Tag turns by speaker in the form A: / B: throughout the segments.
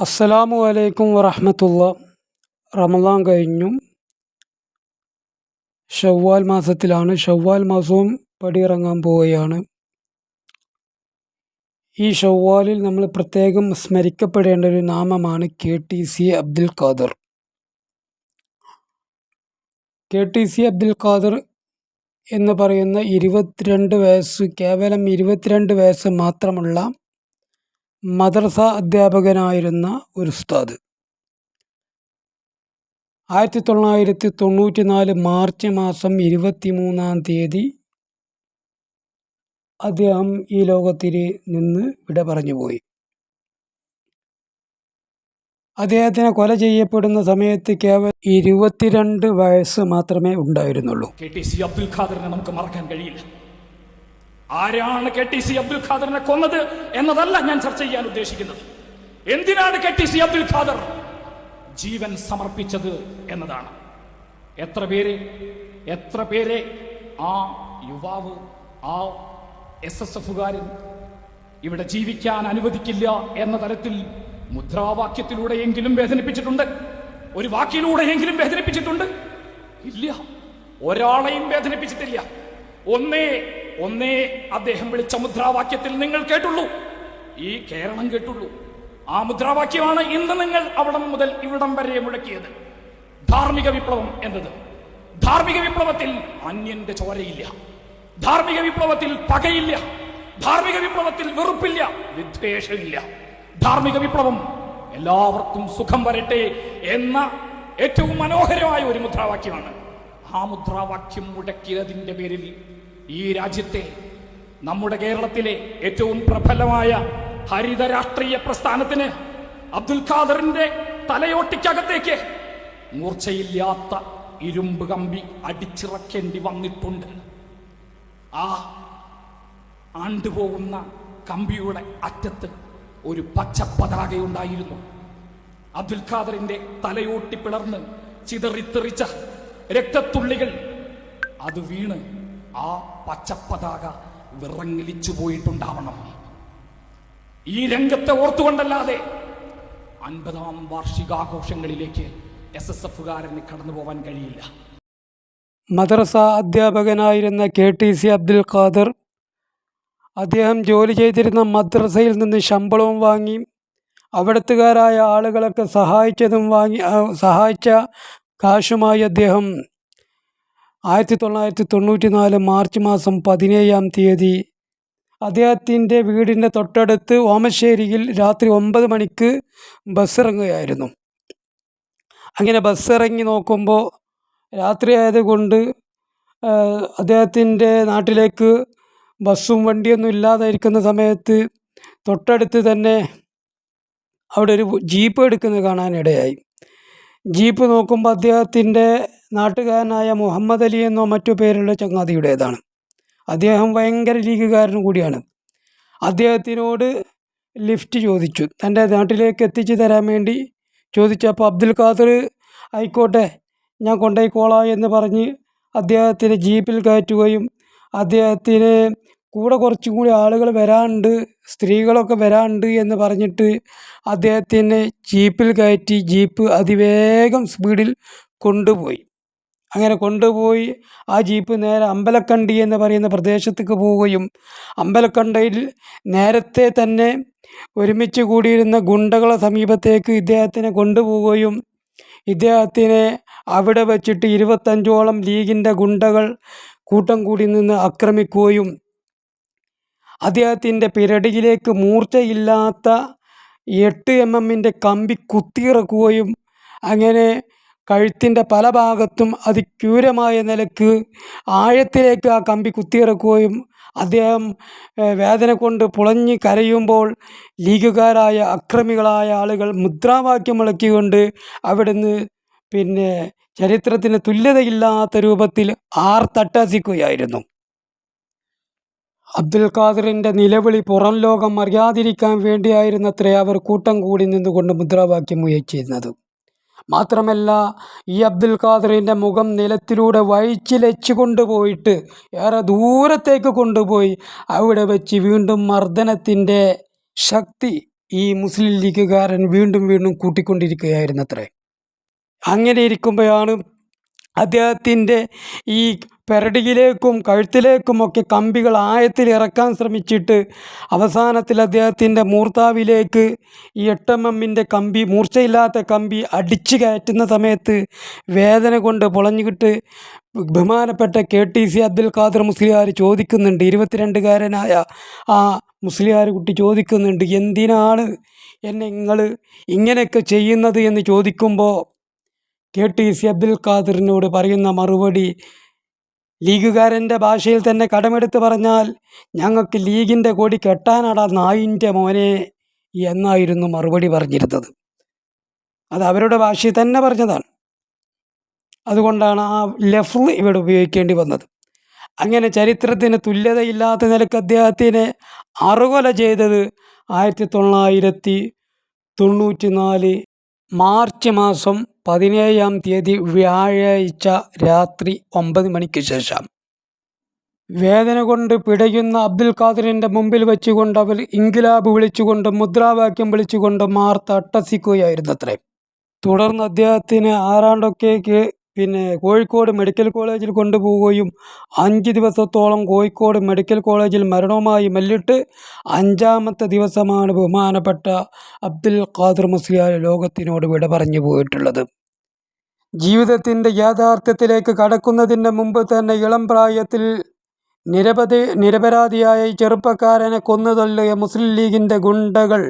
A: അസ്സലാമു അലൈക്കും വറഹമത്തുള്ള. റമദാൻ കഴിഞ്ഞു ഷവ്വാൽ മാസത്തിലാണ്. ഷവ്വാൽ മാസവും പടിയിറങ്ങാൻ പോവുകയാണ്. ഈ ഷവ്വാലിൽ നമ്മൾ പ്രത്യേകം സ്മരിക്കപ്പെടേണ്ട ഒരു നാമമാണ് K T C Abdul Khader. K T C Abdul Khader എന്ന് പറയുന്ന ഇരുപത്തിരണ്ട് വയസ്സ് കേവലം ഇരുപത്തിരണ്ട് വയസ്സ് മാത്രമുള്ള മദ്രസ അധ്യാപകനായിരുന്ന ഒരു ഉസ്താദ്. ആയിരത്തി തൊള്ളായിരത്തി തൊണ്ണൂറ്റി നാല് മാർച്ച് മാസം ഇരുപത്തി മൂന്നാം തീയതി അദ്ദേഹം ഈ ലോകത്തിൽ നിന്ന് വിട പറഞ്ഞുപോയി അദ്ദേഹത്തിനെ കൊല ചെയ്യപ്പെടുന്ന സമയത്ത് കേവലം ഇരുപത്തിരണ്ട് വയസ്സ് മാത്രമേ ഉണ്ടായിരുന്നുള്ളൂ.
B: കെ ടി സി അബ്ദുൽ ഖാദറിനെ നമുക്ക് മറക്കാൻ കഴിയില്ല. ആരാണ് കെ ടി സി അബ്ദുൽ ഖാദറിനെ കൊന്നത് എന്നതല്ല ഞാൻ ചർച്ച ചെയ്യാൻ ഉദ്ദേശിക്കുന്നത്. എന്തിനാണ് K T C Abdul Khader ജീവൻ സമർപ്പിച്ചത് എന്നതാണ്. എത്ര പേര് എത്ര പേരെ ആ യുവാവ് ആ എസ് എസ് എഫുകാരൻ ഇവിടെ ജീവിക്കാൻ അനുവദിക്കില്ല എന്ന തരത്തിൽ മുദ്രാവാക്യത്തിലൂടെയെങ്കിലും വേദനിപ്പിച്ചിട്ടുണ്ട്. ഒരു വാക്കിലൂടെയെങ്കിലും വേദനിപ്പിച്ചിട്ടുണ്ട്. ഇല്ല. ഒരാളെയും വേദനിപ്പിച്ചിട്ടില്ല. ഒന്നേ ഒന്നേ അദ്ദേഹം വിളിച്ച മുദ്രാവാക്യത്തിൽ നിങ്ങൾ കേട്ടുള്ളൂ. ഈ കേരളം കേട്ടുള്ളൂ. ആ മുദ്രാവാക്യമാണ് ഇന്ന് നിങ്ങൾ അവിടം മുതൽ ഇവിടം വരെ മുഴക്കിയത് ധാർമ്മിക വിപ്ലവം എന്നത്. ധാർമ്മിക വിപ്ലവത്തിൽ അന്യന്റെ ചോരയില്ല. ധാർമ്മിക വിപ്ലവത്തിൽ പകയില്ല. ധാർമ്മിക വിപ്ലവത്തിൽ വെറുപ്പില്ല. വിദ്വേഷമില്ല. ധാർമ്മിക വിപ്ലവം എല്ലാവർക്കും സുഖം വരട്ടെ എന്ന ഏറ്റവും മനോഹരമായ ഒരു മുദ്രാവാക്യമാണ്. ആ മുദ്രാവാക്യം മുടക്കിയതിന്റെ പേരിൽ ഈ രാജ്യത്തെ നമ്മുടെ കേരളത്തിലെ ഏറ്റവും പ്രബലമായ ഹരിത രാഷ്ട്രീയ പ്രസ്ഥാനത്തിന് അബ്ദുൽ ഖാദറിന്റെ തലയോട്ടിക്കകത്തേക്ക് മൂർച്ചയില്ലാത്ത ഇരുമ്പ് കമ്പി അടിച്ചിറക്കേണ്ടി വന്നിട്ടുണ്ട്. ആ ആണ്ടുപോകുന്ന കമ്പിയുടെ അറ്റത്ത് ഒരു പച്ച പതാകയുണ്ടായിരുന്നു അബ്ദുൽ ഖാദറിന്റെ തലയോട്ടി പിളർന്ന് ചിതറിത്തെറിച്ച രക്തത്തുള്ളികൾ അത് വീണ് ആ പച്ചപ്പതാക വിറങ്ങലിച്ചു പോയിട്ടുണ്ടാവണം. ഈ രംഗത്തെ ഓർത്തുകൊണ്ടല്ലാതെ അൻപതാം വാർഷികാഘോഷങ്ങളിലേക്ക് എസ് എസ് എഫുകാരന് കടന്നു പോവാൻ കഴിയില്ല.
A: മദ്രസ അധ്യാപകനായിരുന്ന K T C Abdul Khader അദ്ദേഹം ജോലി ചെയ്തിരുന്ന മദ്രസയിൽ നിന്ന് ശമ്പളവും വാങ്ങി അവിടത്തുകാരായ ആളുകളൊക്കെ സഹായിച്ചതും വാങ്ങി സഹായിച്ച കാശുമായി അദ്ദേഹം ആയിരത്തി തൊള്ളായിരത്തി തൊണ്ണൂറ്റി നാല് മാർച്ച് മാസം പതിനേഴാം തീയതി അദ്ദേഹത്തിന്റെ വീടിന്റെ തൊട്ടടുത്ത് ഓമശ്ശേരിയിൽ രാത്രി ഒമ്പത് മണിക്ക് ബസ് ഇറങ്ങുകയായിരുന്നു അങ്ങനെ ബസ് ഇറങ്ങി നോക്കുമ്പോൾ രാത്രി ആയതുകൊണ്ട് അദ്ദേഹത്തിന്റെ നാട്ടിലേക്ക് ബസ്സും വണ്ടിയൊന്നും ഇല്ലാതെ ഇരിക്കുന്ന സമയത്ത് തൊട്ടടുത്ത് തന്നെ അവിടെ ഒരു ജീപ്പ് എടുക്കുന്നത് കാണാനിടയായി. ജീപ്പ് നോക്കുമ്പോൾ അദ്ദേഹത്തിന്റെ നാട്ടുകാരനായ മുഹമ്മദ് അലി എന്നോ മറ്റു പേരുള്ള ചങ്ങാതിയുടേതാണ്. അദ്ദേഹം ഭയങ്കര ലീഗുകാരനും കൂടിയാണ്. അദ്ദേഹത്തിനോട് ലിഫ്റ്റ് ചോദിച്ചു. തന്റെ നാട്ടിലേക്ക് എത്തിച്ചു തരാൻ വേണ്ടി ചോദിച്ചപ്പോൾ അബ്ദുൽ ഖാദർ ആയിക്കോട്ടെ ഞാൻ കൊണ്ടുപോയിക്കോളാം എന്ന് പറഞ്ഞ് അദ്ദേഹത്തിനെ ജീപ്പിൽ കയറ്റുകയും അദ്ദേഹത്തിന് കൂടെ കുറച്ചും കൂടി ആളുകൾ വരാനുണ്ട് സ്ത്രീകളൊക്കെ വരാനുണ്ട് എന്ന് പറഞ്ഞിട്ട് അദ്ദേഹത്തിനെ ജീപ്പിൽ കയറ്റി ജീപ്പ് അതിവേഗം സ്പീഡിൽ കൊണ്ടുപോയി. അങ്ങനെ കൊണ്ടുപോയി ആ ജീപ്പ് നേരെ അമ്പലക്കണ്ടി എന്ന് പറയുന്ന പ്രദേശത്തേക്ക് പോവുകയും അമ്പലക്കണ്ടയിൽ നേരത്തെ തന്നെ ഒരുമിച്ച് കൂടിയിരുന്ന ഗുണ്ടകളെ സമീപത്തേക്ക് ഇദ്ദേഹത്തിനെ കൊണ്ടുപോവുകയും ഇദ്ദേഹത്തിനെ അവിടെ വച്ചിട്ട് ഇരുപത്തഞ്ചോളം ലീഗിന്റെ ഗുണ്ടകൾ കൂട്ടം കൂടി നിന്ന് ആക്രമിക്കുകയും അദ്ദേഹത്തിന്റെ പിരടിയിലേക്ക് മൂർച്ചയില്ലാത്ത എട്ട് എം എമ്മിന്റെ കമ്പി കുത്തിയിറക്കുകയും അങ്ങനെ കഴുത്തിന്റെ പല ഭാഗത്തും അതിക്രൂരമായ നിലയ്ക്ക് ആഴത്തിലേക്ക് ആ കമ്പി കുത്തിയിറക്കുകയും അദ്ദേഹം വേദന കൊണ്ട് പുളഞ്ഞ് കരയുമ്പോൾ ലീഗുകാരായ അക്രമികളായ ആളുകൾ മുദ്രാവാക്യം മുളക്കിക്കൊണ്ട് അവിടുന്ന് പിന്നെ ചരിത്രത്തിന് തുല്യതയില്ലാത്ത രൂപത്തിൽ ആർത്തട്ടസിക്കുകയായിരുന്നു. അബ്ദുൽ ഖാദറിന്റെ നിലവിളി പുറം ലോകം അറിയാതിരിക്കാൻ വേണ്ടിയായിരുന്നത്രേ അവർ കൂട്ടം കൂടി നിന്നുകൊണ്ട് മുദ്രാവാക്യം ഉയർച്ചിരുന്നത് മാത്രമല്ല ഈ അബ്ദുൽ ഖാദറിന്റെ മുഖം നിലത്തിലൂടെ വഴിച്ചിലച്ച് കൊണ്ടുപോയിട്ട് ഏറെ ദൂരത്തേക്ക് കൊണ്ടുപോയി. അവിടെ വെച്ച് വീണ്ടും മർദ്ദനത്തിന്റെ ശക്തി ഈ മുസ്ലിം ലീഗുകാരൻ വീണ്ടും വീണ്ടും കൂട്ടിക്കൊണ്ടിരിക്കുകയായിരുന്നത്രേ. അങ്ങനെ ഇരിക്കുമ്പോഴാണ് അദ്ദേഹത്തിന്റെ ഈ പെരടിയിലേക്കും കഴുത്തിലേക്കുമൊക്കെ കമ്പികൾ ആയത്തിൽ ഇറക്കാൻ ശ്രമിച്ചിട്ട് അവസാനത്തിൽ അദ്ദേഹത്തിന്റെ മൂർത്താവിലേക്ക് ഈ എട്ടമ്മമ്മിന്റെ കമ്പി മൂർച്ചയില്ലാത്ത കമ്പി അടിച്ചു കയറ്റുന്ന സമയത്ത് വേദന കൊണ്ട് പൊളഞ്ഞുകിട്ട് ബഹുമാനപ്പെട്ട K T C Abdul Khader Musliyar ചോദിക്കുന്നുണ്ട് ഇരുപത്തിരണ്ടുകാരനായ ആ മുസ്ലിയാർ കുട്ടി ചോദിക്കുന്നുണ്ട് എന്തിനാണ് എന്നെ നിങ്ങൾ ഇങ്ങനെയൊക്കെ ചെയ്യുന്നത് എന്ന് ചോദിക്കുമ്പോൾ കെ ടി സി അബ്ദുൽ ഖാദറിനോട് പറയുന്ന മറുപടി ലീഗുകാരന്റെ ഭാഷയിൽ തന്നെ കടമെടുത്ത് പറഞ്ഞാൽ ഞങ്ങൾക്ക് ലീഗിന്റെ കൊടി കെട്ടാനാടാ നായിന്റെ മോനെ എന്നായിരുന്നു മറുപടി പറഞ്ഞിരുന്നത്. അത് അവരുടെ ഭാഷയിൽ തന്നെ പറഞ്ഞതാണ്. അതുകൊണ്ടാണ് ആ ലഫ്ല് ഇവിടെ ഉപയോഗിക്കേണ്ടി വന്നത്. അങ്ങനെ ചരിത്രത്തിന് തുല്യതയില്ലാത്ത നിലയ്ക്ക് അദ്ദേഹത്തിനെ അറുകൊല ചെയ്തത് ആയിരത്തി തൊള്ളായിരത്തി തൊണ്ണൂറ്റി നാല് മാർച്ച് മാസം പതിനേഴാം തീയതി വ്യാഴാഴ്ച രാത്രി ഒമ്പത് മണിക്ക് ശേഷം. വേദന കൊണ്ട് പിടയുന്ന അബ്ദുൽ ഖാദറിന്റെ മുമ്പിൽ വെച്ചുകൊണ്ട് അവർ ഇൻകിലാബ് വിളിച്ചുകൊണ്ട് മുദ്രാവാക്യം വിളിച്ചുകൊണ്ട് മാർത്ത അട്ടസിക്കുകയായിരുന്നത്രേ. തുടർന്ന് അദ്ദേഹത്തിന് ആറാണ്ടൊക്കെ കേ- പിന്നെ കോഴിക്കോട് മെഡിക്കൽ കോളേജിൽ കൊണ്ടുപോവുകയും അഞ്ച് ദിവസത്തോളം കോഴിക്കോട് മെഡിക്കൽ കോളേജിൽ മരണവുമായി മല്ലിട്ട് അഞ്ചാമത്തെ ദിവസമാണ് ബഹുമാനപ്പെട്ട അബ്ദുൽ ഖാദർ മുസ്ലിയാർ ലോകത്തിനോട് വിട പറഞ്ഞു പോയിട്ടുള്ളത്. ജീവിതത്തിന്റെ യാഥാർത്ഥ്യത്തിലേക്ക് കടക്കുന്നതിന് മുമ്പ് തന്നെ ഇളം പ്രായത്തിൽ നിരപതി നിരപരാധിയായ ചെറുപ്പക്കാരനെ കൊന്നുതള്ളിയ മുസ്ലിം ലീഗിന്റെ ഗുണ്ടകൾ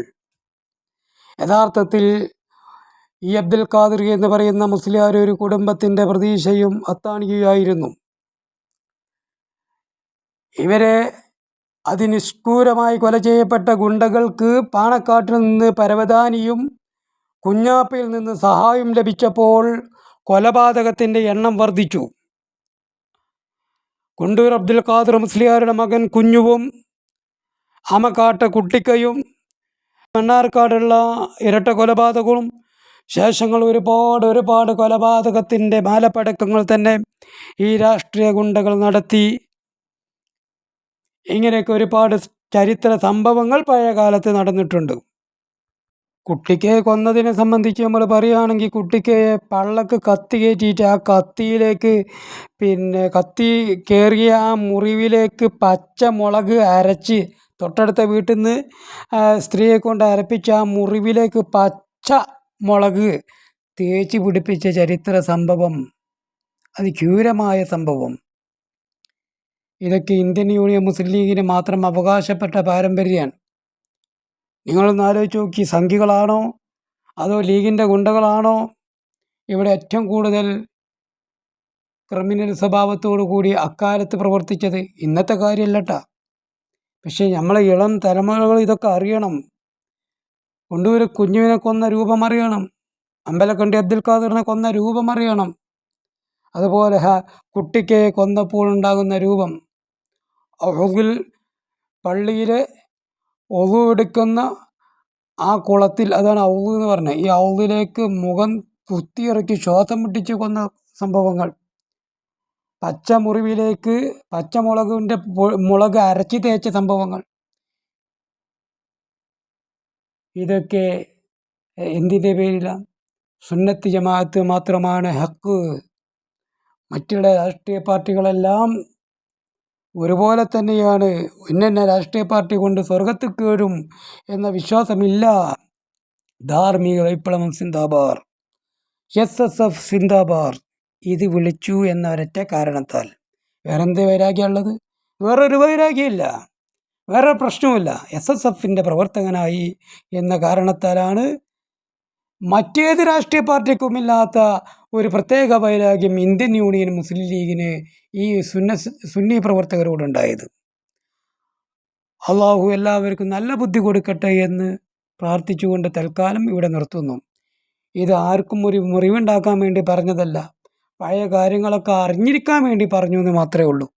A: യഥാർത്ഥത്തിൽ ഈ അബ്ദുൽ ഖാദിർ എന്ന് പറയുന്ന മുസ്ലിയാർ ഒരു കുടുംബത്തിന്റെ പ്രതീക്ഷയും അത്താണികയായിരുന്നു. ഇവരെ അതിനിഷ്ഠൂരമായി കൊല ചെയ്യപ്പെട്ട ഗുണ്ടകൾക്ക് പാണക്കാട്ടിൽ നിന്ന് പരവതാനിയും കുഞ്ഞാപ്പയിൽ നിന്ന് സഹായം ലഭിച്ചപ്പോൾ കൊലപാതകത്തിന്റെ എണ്ണം വർദ്ധിച്ചു. കുണ്ടൂർ അബ്ദുൽ ഖാദർ മുസ്ലിയാരുടെ മകൻ കുഞ്ഞുവും അമക്കാട്ട കുട്ടിക്കയും മണ്ണാർക്കാടുള്ള ഇരട്ട കൊലപാതകവും ശേഷങ്ങൾ ഒരുപാട് ഒരുപാട് കൊലപാതകത്തിന്റെ മാലപ്പടക്കങ്ങൾ തന്നെ ഈ രാഷ്ട്രീയ ഗുണ്ടകൾ നടത്തി. ഇങ്ങനെയൊക്കെ ഒരുപാട് ചരിത്ര സംഭവങ്ങൾ പഴയ കാലത്ത് നടന്നിട്ടുണ്ട്. കുട്ടിക്ക് കൊന്നതിനെ സംബന്ധിച്ച് നമ്മൾ പറയുകയാണെങ്കിൽ കുട്ടിക്ക് പള്ളക്ക് കത്തി കയറ്റിയിട്ട് ആ കത്തിയിലേക്ക് പിന്നെ കത്തി കയറിയ ആ മുറിവിലേക്ക് പച്ചമുളക് അരച്ച് തൊട്ടടുത്ത വീട്ടിൽ നിന്ന് സ്ത്രീയെ കൊണ്ട് അരപ്പിച്ച് ആ മുറിവിലേക്ക് പച്ച മുളക് തേച്ച് പിടിപ്പിച്ച ചരിത്ര സംഭവം. അതിക്രൂരമായ സംഭവം. ഇതൊക്കെ ഇന്ത്യൻ യൂണിയൻ മുസ്ലിം ലീഗിന് മാത്രം അവകാശപ്പെട്ട പാരമ്പര്യമാണ്. നിങ്ങളൊന്ന് ആലോചിച്ച് നോക്കി സംഘികളാണോ? അതോ ലീഗിന്റെ ഗുണ്ടകളാണോ? ഇവിടെ ഏറ്റവും കൂടുതൽ ക്രിമിനൽ സ്വഭാവത്തോടു കൂടി അക്കാലത്ത് പ്രവർത്തിച്ചത് ഇന്നത്തെ കാര്യമല്ലട്ടാ. പക്ഷേ നമ്മളെ ഇളം തലമുറകൾ ഇതൊക്കെ അറിയണം. കൊണ്ടൂർ കുഞ്ഞുവിനെ കൊന്ന രൂപം അറിയണം. അമ്പലക്കണ്ടി അബ്ദുൽ ഖാദറിനെ കൊന്ന രൂപം അറിയണം. അതുപോലെ കുട്ടിക്ക് കൊന്നപ്പോൾ ഉണ്ടാകുന്ന രൂപം. ഒഴുകിൽ പള്ളിയിൽ ഒതു എടുക്കുന്ന ആ കുളത്തിൽ അതാണ് ഔളു എന്ന് പറഞ്ഞത് ഈ ഔദിലേക്ക് മുഖം കുത്തിയിറക്കി ശ്വാസം മുട്ടിച്ച് കൊന്ന സംഭവങ്ങൾ. പച്ചമുറിവിലേക്ക് പച്ചമുളകിന്റെ മുളക് അരച്ച് തേച്ച സംഭവങ്ങൾ. ഇതൊക്കെ എന്തിന്റെ പേരിലാണ് സുന്നത്ത് ജമാഅത്ത് മാത്രമാണ് ഹക്ക്. മറ്റുള്ള രാഷ്ട്രീയ പാർട്ടികളെല്ലാം ഒരുപോലെ തന്നെയാണ്. ഇന്ന രാഷ്ട്രീയ പാർട്ടി കൊണ്ട് സ്വർഗത്തിൽ കയറും എന്ന വിശ്വാസമില്ല. ധാർമ്മിക വിപ്ലവം സിന്ദാബാർ എസ് എസ് എഫ് സിന്ദാബാർ ഇത് വിളിച്ചു എന്ന ഒരൊറ്റ കാരണത്താൽ. വേറെന്ത് വൈരാഗ്യമുള്ളത്? വേറൊരു വൈരാഗ്യമില്ല. വേറെ പ്രശ്നവുമില്ല. എസ് എസ് എഫിന്റെ പ്രവർത്തകനായി എന്ന കാരണത്താലാണ് മറ്റേത് രാഷ്ട്രീയ പാർട്ടിക്കുമില്ലാത്ത ഒരു പ്രത്യേക വൈരാഗ്യം ഇന്ത്യൻ യൂണിയൻ മുസ്ലിം ലീഗിന് ഈ സുന്ന സുന്നി പ്രവർത്തകരോടുണ്ടായത്. അള്ളാഹു എല്ലാവർക്കും നല്ല ബുദ്ധി കൊടുക്കട്ടെ എന്ന് പ്രാർത്ഥിച്ചുകൊണ്ട് തൽക്കാലം ഇവിടെ നിർത്തുന്നു. ഇത് ആർക്കും ഒരു മുറിവുണ്ടാക്കാൻ വേണ്ടി പറഞ്ഞതല്ല. പഴയ കാര്യങ്ങളൊക്കെ അറിഞ്ഞിരിക്കാൻ വേണ്ടി പറഞ്ഞു എന്ന് മാത്രമേ ഉള്ളൂ.